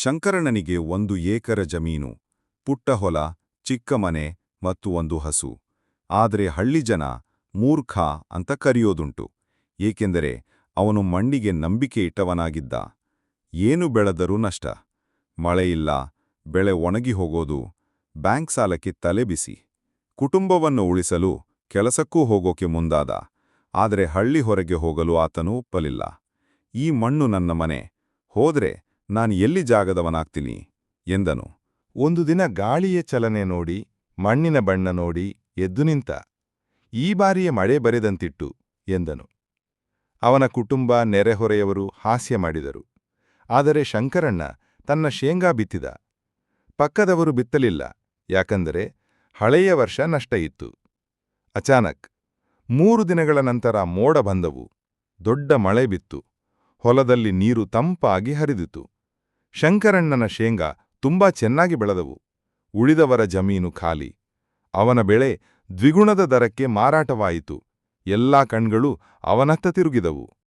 ಶಂಕರಣ್ಣನಿಗೆ ಒಂದು ಏಕರ ಜಮೀನು, ಪುಟ್ಟ ಹೊಲ, ಚಿಕ್ಕ ಮನೆ ಮತ್ತು ಒಂದು ಹಸು. ಆದರೆ ಹಳ್ಳಿ ಜನ ಮೂರ್ಖ ಅಂತ ಕರೆಯೋದುಂಟು. ಏಕೆಂದರೆ ಅವನು ಮಣ್ಣಿಗೆ ನಂಬಿಕೆ ಇಟ್ಟವನಾಗಿದ್ದ. ಏನು ಬೆಳೆದರೂ ನಷ್ಟ. ಮಳೆಯಿಲ್ಲ ಬೆಳೆ ಒಣಗಿ ಹೋಗೋದು, ಬ್ಯಾಂಕ್ ಸಾಲಕ್ಕೆ ತಲೆಬಿಸಿ ಕುಟುಂಬವನ್ನು ಉಳಿಸಲು ಕೆಲಸಕ್ಕೂ ಹೋಗೋಕೆ ಮುಂದಾದ. ಆದರೆ ಹಳ್ಳಿ ಹೊರಗೆ ಹೋಗಲು ಆತನು ಒಪ್ಪಲಿಲ್ಲ. ಈ ಮಣ್ಣು ನನ್ನ ಮನೆ. ಹೋದ್ರೆ ನಾನು ಎಲ್ಲಿ ಜಾಗದವನಾಗ್ತೀನಿ? ಎಂದನು. ಒಂದು ದಿನ ಗಾಳಿಯ ಚಲನೆ ನೋಡಿ, ಮಣ್ಣಿನ ಬಣ್ಣ ನೋಡಿ, ಎದ್ದು ನಿಂತ, ಈ ಬಾರಿಯ ಮಳೆ ಬರೆದಂತಿಟ್ಟು, ಎಂದನು. ಅವನ ಕುಟುಂಬ, ನೆರೆಹೊರೆಯವರು ಹಾಸ್ಯ ಮಾಡಿದರು. ಆದರೆ ಶಂಕರಣ್ಣ ತನ್ನ ಶೇಂಗಾ ಬಿತ್ತಿದ. ಪಕ್ಕದವರು ಬಿತ್ತಲಿಲ್ಲ, ಯಾಕಂದರೆ ಹಳೆಯ ವರ್ಷ ನಷ್ಟ ಇತ್ತು. ಅಚಾನಕ್, ಮೂರು ದಿನಗಳ ನಂತರ ಮೋಡ ಬಂದವು. ದೊಡ್ಡ ಮಳೆ ಬಿತ್ತು. ಹೊಲದಲ್ಲಿ ನೀರು ತಂಪಾಗಿ ಹರಿದಿತು. ಶಂಕರಣ್ಣನ ಶೇಂಗಾ ತುಂಬಾ ಚೆನ್ನಾಗಿ ಬೆಳೆದವು. ಉಳಿದವರ ಜಮೀನು ಖಾಲಿ. ಅವನ ಬೆಳೆ ದ್ವಿಗುಣದ ದರಕ್ಕೆ ಮಾರಾಟವಾಯಿತು. ಎಲ್ಲಾ ಕಣ್ಗಳು ಅವನತ್ತ ತಿರುಗಿದವು.